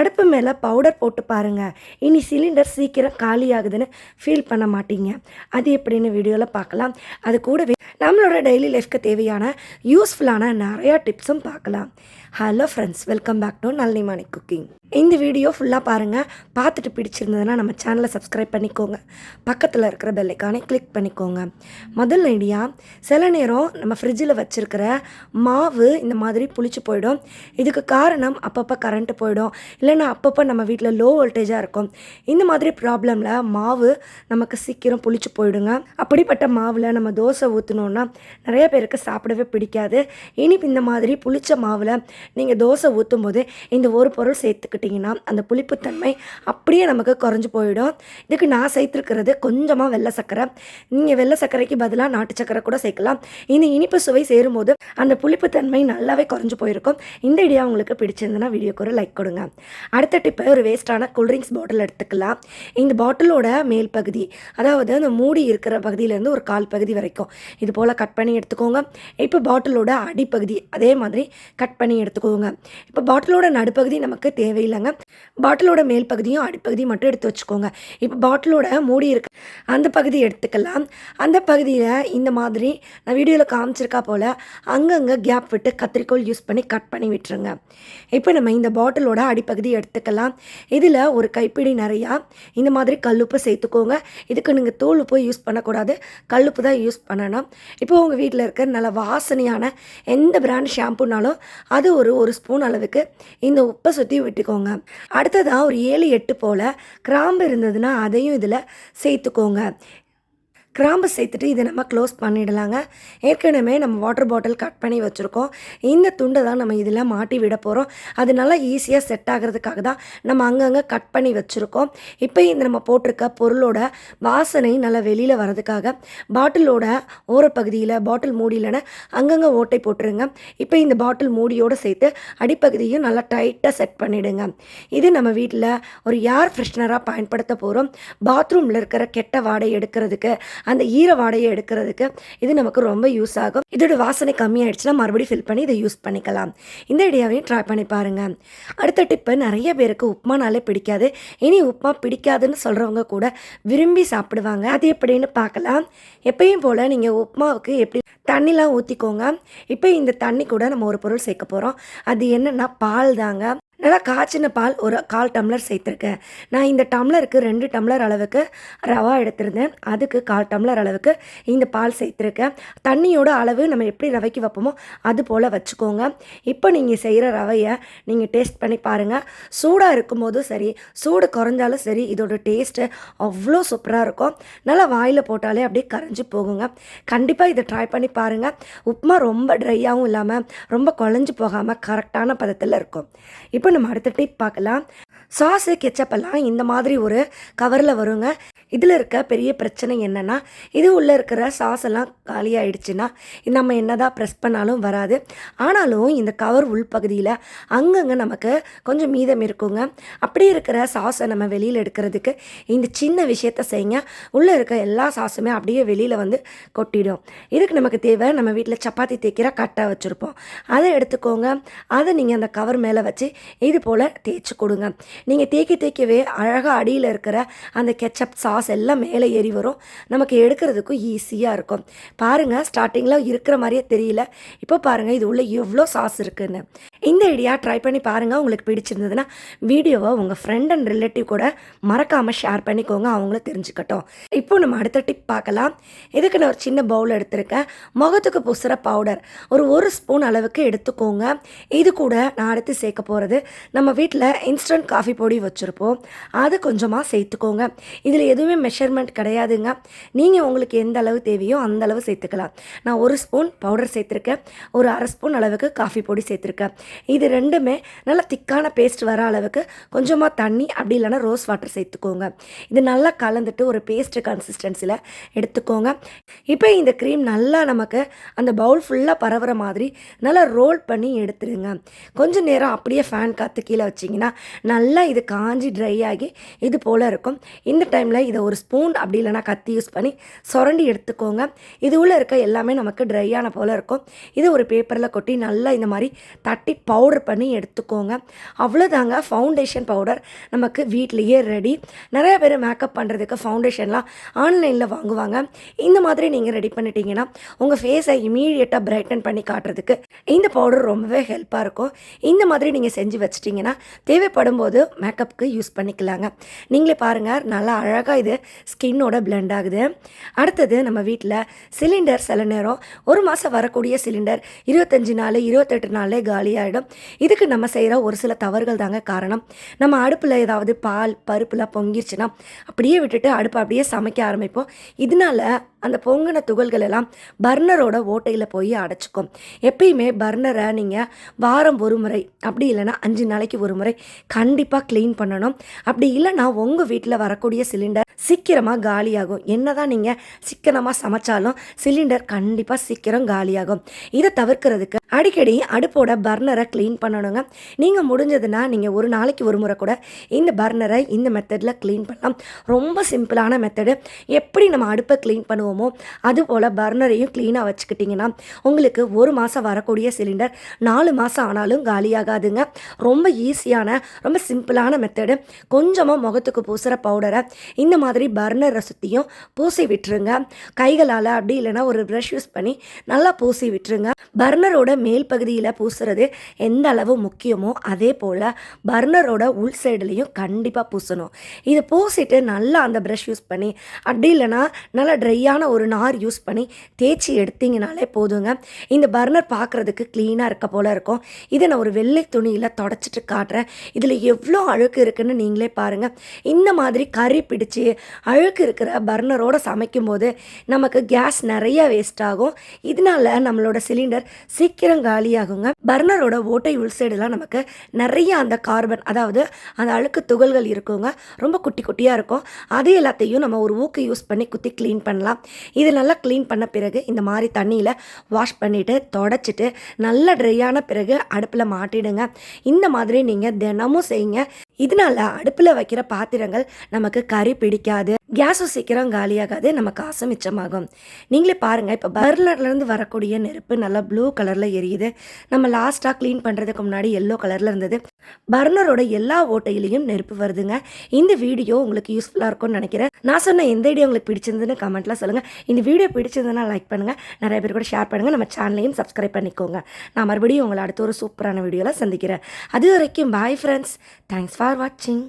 அடுப்பு மேலே பவுடர் போட்டு பாருங்கள் இனி சிலிண்டர் சீக்கிரம் காலியாகுதுன்னு ஃபீல் பண்ண மாட்டீங்க. அது எப்படின்னு வீடியோவில் பார்க்கலாம். அது கூடவே நம்மளோட டெய்லி லைஃப்க்கு தேவையான யூஸ்ஃபுல்லான நிறையா டிப்ஸும் பார்க்கலாம். Hello friends welcome back to Nallimani cooking இந்த வீடியோ ஃபுல்லாக பாருங்கள் பார்த்துட்டு பிடிச்சிருந்ததுன்னா நம்ம சேனலை சப்ஸ்கிரைப் பண்ணிக்கோங்க. பக்கத்தில் இருக்கிற பெல்லைக்கானே கிளிக் பண்ணிக்கோங்க. முதல் ஐடியா சில நேரம் நம்ம ஃப்ரிட்ஜில் வச்சுருக்கிற மாவு இந்த மாதிரி புளிச்சு போயிடும். இதுக்கு காரணம் அப்பப்போ கரண்ட்டு போயிடும். இல்லைன்னா அப்பப்போ நம்ம வீட்டில் லோ வோல்டேஜாக இருக்கும். இந்த மாதிரி ப்ராப்ளமில் மாவு நமக்கு சீக்கிரம் புளிச்சு போயிடுங்க. அப்படிப்பட்ட மாவில் நம்ம தோசை ஊற்றினோன்னா நிறைய பேருக்கு சாப்பிடவே பிடிக்காது. இனிப்பு இந்த மாதிரி புளிச்ச மாவில் நீங்கள் தோசை ஊற்றும் போது இந்த ஒரு பொருள் சேர்த்துக்கிட்டிங்கன்னா அந்த புளிப்புத்தன்மை அப்படியே நமக்கு குறைஞ்சி போயிடும். இதுக்கு நான் சேர்த்துருக்கிறது கொஞ்சமாக வெள்ளை சர்க்கரை. நீங்கள் வெள்ளை சர்க்கரைக்கு பதிலாக நாட்டு சர்க்கரை கூட சேர்க்கலாம். இந்த இனிப்பு சுவை சேரும்போது அந்த புளிப்புத்தன்மை நல்லாவே குறைஞ்சி போயிருக்கும். இந்த ஐடியா உங்களுக்கு பிடிச்சிருந்ததுன்னா வீடியோக்கு ஒரு லைக் கொடுங்க. அடுத்த டிப்பு ஒரு வேஸ்ட்டான கூல்ட்ரிங்க்ஸ் பாட்டில் எடுத்துக்கலாம். இந்த பாட்டிலோட மேல் பகுதி அதாவது அந்த மூடி இருக்கிற பகுதியிலேருந்து ஒரு கால் பகுதி வரைக்கும். இது போல் கட் பண்ணி எடுத்துக்கோங்க. இப்போ பாட்டிலோட அடிப்பகுதி அதே மாதிரி கட் பண்ணி எடுத்துக்கோங்க. இப்போ பாட்டிலோட நடுப்பகுதி நமக்கு தேவையில்லைங்க. பாட்டிலோட மேல் பகுதியும் அடிப்பகுதியும் மட்டும் எடுத்து வச்சுக்கோங்க. இப்போ பாட்டிலோட மூடி இருக்கு அந்த பகுதி எடுத்துக்கலாம். அந்த பகுதியில் இந்த மாதிரி நான் வீடியோவில் காமிச்சிருக்கா போல் அங்கங்கே கேப் விட்டு கத்திரிக்கோல் யூஸ் பண்ணி கட் பண்ணி விட்டுருங்க. இப்போ நம்ம இந்த பாட்டிலோட அடிப்பகுதி எடுத்துக்கலாம். இதில் ஒரு கைப்பிடி நிறையா இந்த மாதிரி கல்லுப்பு சேர்த்துக்கோங்க. இதுக்கு நீங்கள் தோல் உப்பு யூஸ் பண்ணக்கூடாது. கல்லுப்பு தான் யூஸ் பண்ணணும். இப்போ உங்கள் வீட்டில் இருக்க நல்ல வாசனையான எந்த பிராண்ட் ஷாம்புனாலும் அது ஒரு ஒரு ஸ்பூன் அளவுக்கு இந்த உப்பை சுற்றி விட்டுக்கோங்க. அடுத்ததாக ஒரு ஏழு எட்டு போல் கிராம்பு இருந்ததுன்னா அதையும் இதில் சேர்த்துக்கோங்க. கிராம்பு சேர்த்துட்டு இதை நம்ம க்ளோஸ் பண்ணிடலாங்க. ஏற்கனவே நம்ம வாட்டர் பாட்டில் கட் பண்ணி வச்சுருக்கோம். இந்த துண்டை தான் நம்ம இதில் மாட்டி விட போகிறோம் அது நல்லா ஈஸியாக செட் ஆகிறதுக்காக தான் நம்ம அங்கங்கே கட் பண்ணி வச்சுருக்கோம். இப்போ இந்த நம்ம போட்டிருக்க பொருளோட வாசனை நல்லா வெளியில் வரதுக்காக பாட்டிலோட ஓரப்பகுதியில் பாட்டில் மூடியிலன்னு அங்கங்கே ஓட்டை போட்டுருங்க. இப்போ இந்த பாட்டில் மூடியோடு சேர்த்து அடிப்பகுதியும் நல்லா டைட்டாக செட் பண்ணிவிடுங்க இது நம்ம வீட்டில் ஒரு ஏர் ஃப்ரெஷ்னராக பயன்படுத்த போகிறோம் பாத்ரூமில் இருக்கிற கெட்ட வாடை எடுக்கிறதுக்கு. அந்த ஈர வாடையை எடுக்கிறதுக்கு இது நமக்கு ரொம்ப யூஸ் ஆகும். இதோட வாசனை கம்மியாயிடுச்சுன்னா மறுபடியும் ஃபில் பண்ணி இதை யூஸ் பண்ணிக்கலாம். இந்த ஐடியாவையும் ட்ரை பண்ணி பாருங்கள் அடுத்த டிப்பு நிறைய பேருக்கு உப்புமானாலே பிடிக்காது. இனி உப்புமா பிடிக்காதுன்னு சொல்கிறவங்க கூட விரும்பி சாப்பிடுவாங்க. அது எப்படின்னு பார்க்கலாம். எப்பயும் போல் நீங்கள் உப்புமாவுக்கு எப்படி தண்ணிலாம் ஊற்றிக்கோங்க இப்போ இந்த தண்ணி கூட நம்ம ஒரு பொருள் சேர்க்க போகிறோம் அது என்னென்னா பால் தாங்க. நல்லா காய்ச்சின பால் ஒரு கால் டம்ளர் சேர்த்துருக்கேன். நான் இந்த டம்ளருக்கு ரெண்டு டம்ளர் அளவுக்கு ரவா எடுத்திருந்தேன். அதுக்கு கால் டம்ளர் அளவுக்கு இந்த பால் சேர்த்துருக்கேன். தண்ணியோட அளவு நம்ம எப்படி ரவைக்கு வைப்போமோ அது போல் வச்சுக்கோங்க. இப்போ நீங்கள் செய்கிற ரவையை நீங்கள் டேஸ்ட் பண்ணி பாருங்கள் சூடாக இருக்கும்போதும் சரி சூடு குறைஞ்சாலும் சரி இதோட டேஸ்ட்டு அவ்வளோ சூப்பராக இருக்கும். நல்லா வாயில் போட்டாலே அப்படியே கரைஞ்சி போகுங்க. கண்டிப்பாக இதை ட்ரை பண்ணி பாருங்கள் உப்புமா ரொம்ப ட்ரையாகவும் இல்லாமல் ரொம்ப குழஞ்சி போகாமல் கரெக்டான பதத்தில் இருக்கும். இப்போ இப்போ நம்ம அடுத்த டிப் பார்க்கலாம். சாஸு கெச்சப்பெல்லாம் இந்த மாதிரி ஒரு கவரில் வருங்க. இதில் இருக்க பெரிய பிரச்சனை என்னென்னா இது உள்ளே இருக்கிற சாஸ் எல்லாம் காலியாயிடுச்சுன்னா நம்ம என்னதான் ப்ரெஸ் பண்ணாலும் வராது. ஆனாலும் இந்த கவர் உள்பகுதியில் அங்கங்கே நமக்கு கொஞ்சம் மீதம் இருக்குங்க. அப்படி இருக்கிற சாஸை நம்ம வெளியில் எடுக்கிறதுக்கு இந்த சின்ன விஷயத்த செய்யுங்க. உள்ளே இருக்க எல்லா சாஸுமே அப்படியே வெளியில் வந்து கொட்டிடும். இதுக்கு நமக்கு தேவை நம்ம வீட்டில் சப்பாத்தி தேய்க்கிற கட்டை வச்சுருப்போம். அதை எடுத்துக்கோங்க. அதை நீங்கள் அந்த கவர் மேலே வச்சு இது போல் தேய்ச்சி கொடுங்க. நீங்கள் தேக்கி தேய்க்கவே அழகாக அடியில் இருக்கிற அந்த கெச்சப் சாஸ் எல்லாம் மேலே ஏறி வரும். நமக்கு எடுக்கிறதுக்கும் ஈஸியாக இருக்கும். பாருங்கள் ஸ்டார்டிங்கில் இருக்கிற மாதிரியே தெரியல. இப்போ பாருங்கள் இது உள்ள எவ்வளோ சாஸ் இருக்குன்னு. இந்த ஐடியா ட்ரை பண்ணி பாருங்கள் உங்களுக்கு பிடிச்சிருந்ததுன்னா வீடியோவை உங்கள் ஃப்ரெண்ட் அண்ட் ரிலேட்டிவ் கூட மறக்காமல் ஷேர் பண்ணிக்கோங்க. அவங்களும் தெரிஞ்சுக்கட்டும். இப்போ நம்ம அடுத்த டிப் பார்க்கலாம். இதுக்கு நான் ஒரு சின்ன பவுல் எடுத்திருக்கேன். முகத்துக்கு பூசுகிற பவுடர் ஒரு ஒரு ஸ்பூன் அளவுக்கு எடுத்துக்கோங்க. இது கூட நான் அடுத்து சேர்க்க போகிறது நம்ம வீட்டில் இன்ஸ்டன்ட் காஃபி பொடி வச்சுருப்போம். அது கொஞ்சமாக சேர்த்துக்கோங்க. இதில் எதுவுமே மெஷர்மெண்ட் கிடையாதுங்க. நீங்கள் உங்களுக்கு எந்த அளவு தேவையோ அந்த அளவு சேர்த்துக்கலாம். நான் ஒரு ஸ்பூன் பவுடர் சேர்த்துருக்கேன். ஒரு அரை ஸ்பூன் அளவுக்கு காஃபி பொடி சேர்த்துருக்கேன். இது ரெண்டுமே நல்லா திக்கான பேஸ்ட் வர அளவுக்கு கொஞ்சமாக தண்ணி அப்படி இல்லைனா ரோஸ் வாட்டர் சேர்த்துக்கோங்க. இது நல்லா கலந்துட்டு ஒரு பேஸ்ட் கன்சிஸ்டன்சியில் எடுத்துக்கோங்க. இப்போ இந்த க்ரீம் நல்லா நமக்கு அந்த பவுல் ஃபுல்லாக பரவுற மாதிரி நல்லா ரோல் பண்ணி எடுத்துருங்க. கொஞ்சம் நேரம் அப்படியே ஃபேன் காற்று கீழே வச்சிங்கன்னா நல்லா இது காஞ்சி ட்ரை ஆகி இது போல் இருக்கும். இந்த டைமில் இதை ஒரு ஸ்பூன் அப்படி இல்லைனா கத்தி யூஸ் பண்ணி சுரண்டி எடுத்துக்கோங்க. இது உள்ள இருக்க எல்லாமே நமக்கு ட்ரையான போல் இருக்கும். இது ஒரு பேப்பரில் கொட்டி நல்லா இந்த மாதிரி தட்டி பவுடர் பண்ணி எடுத்துக்கோங்க. அவ்வளோதாங்க ஃபவுண்டேஷன் பவுடர் நமக்கு வீட்லேயே ரெடி நிறைய பேர் மேக்கப் பண்ணுறதுக்கு ஃபவுண்டேஷன்லாம் ஆன்லைனில் வாங்குவாங்க. இந்த மாதிரி நீங்கள் ரெடி பண்ணிட்டீங்கன்னா உங்கள் ஃபேஸை இமீடியட்டாக பிரைட்டன் பண்ணி காட்டுறதுக்கு இந்த பவுடர் ரொம்பவே ஹெல்ப்பாக இருக்கும். இந்த மாதிரி நீங்கள் செஞ்சு வச்சிட்டிங்கன்னா தேவைப்படும் போது மேக்கப்புக்கு யூஸ் பண்ணிக்கலாங்க. நீங்களே பாருங்கள் நல்லா அழகாக இது ஸ்கின்னோட பிளெண்ட் ஆகுது. அடுத்தது நம்ம வீட்டில் சிலிண்டர் சில நேரம் ஒரு மாதம் வரக்கூடிய சிலிண்டர் இருபத்தஞ்சி நாள் இருபத்தெட்டு நாளே காலியாக ஆகிடும் இதுக்கு நம்ம செய்கிற ஒரு சில தவறுகள் தாங்க காரணம். நம்ம அடுப்பில் ஏதாவது பால் பருப்புலாம் பொங்கிருச்சுன்னா அப்படியே விட்டுட்டு அடுப்பை அப்படியே சமைக்க ஆரம்பிப்போம். இதனால அந்த பொங்கின துகள்கள் எல்லாம் பர்னரோட ஓட்டையில் போய் அடைச்சிக்கும். எப்பயுமே பர்னரை நீங்கள் வாரம் ஒரு முறை அப்படி இல்லைன்னா அஞ்சு நாளைக்கு ஒரு முறை கண்டிப்பாக க்ளீன் பண்ணணும். அப்படி இல்லைன்னா உங்கள் வீட்டில் வரக்கூடிய சிலிண்டர் சீக்கிரமாக காலியாகும். என்னதான் நீங்கள் சிக்கனமாக சமைச்சாலும் சிலிண்டர் கண்டிப்பாக சீக்கிரம் காலியாகும். இதை தவிர்க்கிறதுக்கு அடிக்கடி அடுப்போட பர்னரை க்ளீன் பண்ணணுங்க. நீங்கள் முடிஞ்சதுன்னா நீங்கள் ஒரு நாளைக்கு ஒரு முறை கூட இந்த பர்னரை இந்த மெத்தடில் க்ளீன் பண்ணலாம். ரொம்ப சிம்பிளான மெத்தடு எப்படி நம்ம அடுப்பை க்ளீன் பண்ணுவோமோ அதுபோல் பர்னரையும் க்ளீனாக வச்சுக்கிட்டிங்கன்னா உங்களுக்கு ஒரு மாதம் வரக்கூடிய சிலிண்டர் நாலு மாதம் ஆனாலும் காலியாகாதுங்க ரொம்ப ஈஸியான ரொம்ப சிம்பிளான மெத்தடு கொஞ்சமாக முகத்துக்கு பூசுகிற பவுடரை இந்த மாதிரி பர்னரை சுற்றியும் பூசி விட்டுருங்க. கைகளால் அப்படி இல்லைன்னா ஒரு ப்ரஷ் யூஸ் பண்ணி நல்லா பூசி விட்டுருங்க. பர்னரோட மேல் பகுதியில் பூசுறது எந்த அளவு முக்கியமோ அதே போல் பர்னரோட உள் சைடுலேயும் கண்டிப்பாக பூசணும். இதை பூசிட்டு நல்லா அந்த ப்ரஷ் யூஸ் பண்ணி அப்படி இல்லைன்னா நல்லா ட்ரையான ஒரு நார் யூஸ் பண்ணி தேய்ச்சி எடுத்தீங்கனாலே போதுங்க. இந்த பர்னர் பார்க்குறதுக்கு க்ளீனாக இருக்க போல் இருக்கும். இதை நான் ஒரு வெள்ளை துணியில் தொடச்சிட்டு காட்டுறேன். இதில் எவ்வளோ அழுக்கு இருக்குன்னு நீங்களே பாருங்கள் இந்த மாதிரி கறி பிடிச்சி அழுக்கு இருக்கிற பர்னரோட சமைக்கும்போது நமக்கு கேஸ் நிறைய வேஸ்ட் ஆகும். இதனால நம்மளோட சிலிண்டர் சீக்கிரம் காலியாகுங்க. பர்னரோட ஓட்டை உள் சைடுலாம் நமக்கு நிறைய அந்த கார்பன் அதாவது அந்த அழுக்கு துகள்கள் இருக்குங்க. ரொம்ப குட்டி குட்டியாக இருக்கும். அது எல்லாத்தையும் நம்ம ஒரு ஊக்கு யூஸ் பண்ணி குத்தி க்ளீன் பண்ணலாம். இது நல்லா க்ளீன் பண்ண பிறகு இந்த மாதிரி தண்ணியில் வாஷ் பண்ணிவிட்டு தொடச்சிட்டு நல்லா ட்ரையான பிறகு அடுப்பில் மாட்டிடுங்க. இந்த மாதிரி நீங்கள் தினமும் செய்யுங்க. இதனால அடுப்பில் வைக்கிற பாத்திரங்கள் நமக்கு கறி பிடிக்காது. கேஸும் சீக்கிரம் காலியாகாது நம்ம காசும் மிச்சமாகும். நீங்களே பாருங்கள் இப்போ பர்னர்லேருந்து வரக்கூடிய நெருப்பு நல்லா ப்ளூ கலரில் எரியுது. நம்ம லாஸ்ட்டாக க்ளீன் பண்ணுறதுக்கு முன்னாடி எல்லோ கலரில் இருந்தது. பர்னரோட எல்லா ஓட்டையிலையும் நெருப்பு வருதுங்க. இந்த வீடியோ உங்களுக்கு யூஸ்ஃபுல்லாக இருக்கும்னு நினைக்கிறேன். நான் சொன்ன எந்த வீடியோ உங்களுக்கு பிடிச்சிருந்துன்னு கமெண்ட்டில் சொல்லுங்கள் இந்த வீடியோ பிடிச்சிருந்ததுன்னா லைக் பண்ணுங்கள் நிறைய பேர் கூட ஷேர் பண்ணுங்கள் நம்ம சேனலையும் சப்ஸ்கிரைப் பண்ணிக்கோங்க. நான் மறுபடியும் உங்களை அடுத்த ஒரு சூப்பரான வீடியோவில் சந்திக்கிறேன். அது வரைக்கும் பாய் ஃப்ரெண்ட்ஸ் தேங்க்ஸ் ஃபார் வாட்சிங்